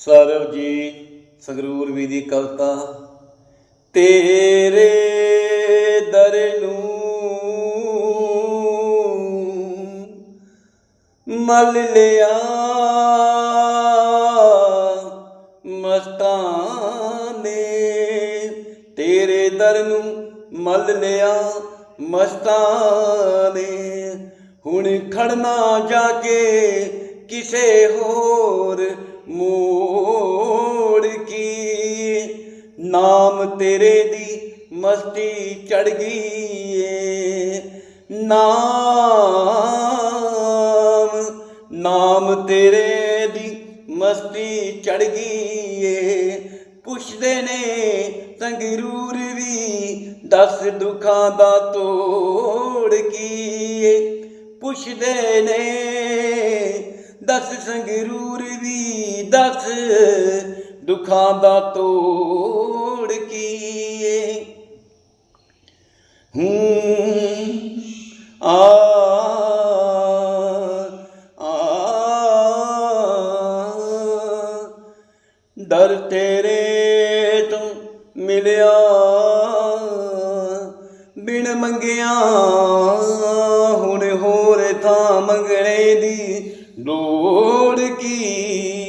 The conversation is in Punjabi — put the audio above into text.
ਸਰਵ ਜੀ ਸੰਗਰੂਰ ਵੀ ਦੀ ਕਵਿਤਾ, ਤੇਰੇ ਦਰ ਨੂੰ ਮਲ ਲਿਆ, ਮਸਤਾਂ ਨੇ ਤੇਰੇ ਦਰ ਨੂੰ ਮਲ ਲਿਆ, ਮਸਤਾਂ ਨੇ। ਹੁਣ ਖੜਨਾ ਜਾ ਕੇ ਕਿਸੇ ਹੋਰ ਮੋੜ ਤੇਰੇ ਦੀ ਮਸਤੀ ਚੜ ਗਈ ਏ। ਨਾਮ ਨਾਮ ਤੇਰੇ ਦੀ ਮਸਤੀ ਚੜ ਗਈ ਏ। ਪੁੱਛਦੇ ਨੇ ਸੰਗਰੂਰ ਵੀ ਦਸ ਦੁੱਖਾਂ ਦਾ ਤੋੜ ਕੀ ਪੁੱਛਦੇ ਨੇ ਦਸ ਸੰਗਰੂਰ ਵੀ ਦਸ ਦੁੱਖਾਂ ਦਾ ਤੋੜ ਹੂੰ। ਆ ਦਰ ਤੇਰੇ ਤੋਂ ਮਿਲਿਆ, ਬਿਨ ਮੰਗਿਆ ਹੁਣ ਹੋਰ ਤਾਂ ਮੰਗਣੇ ਦੀ ਲੋੜ ਕੀ?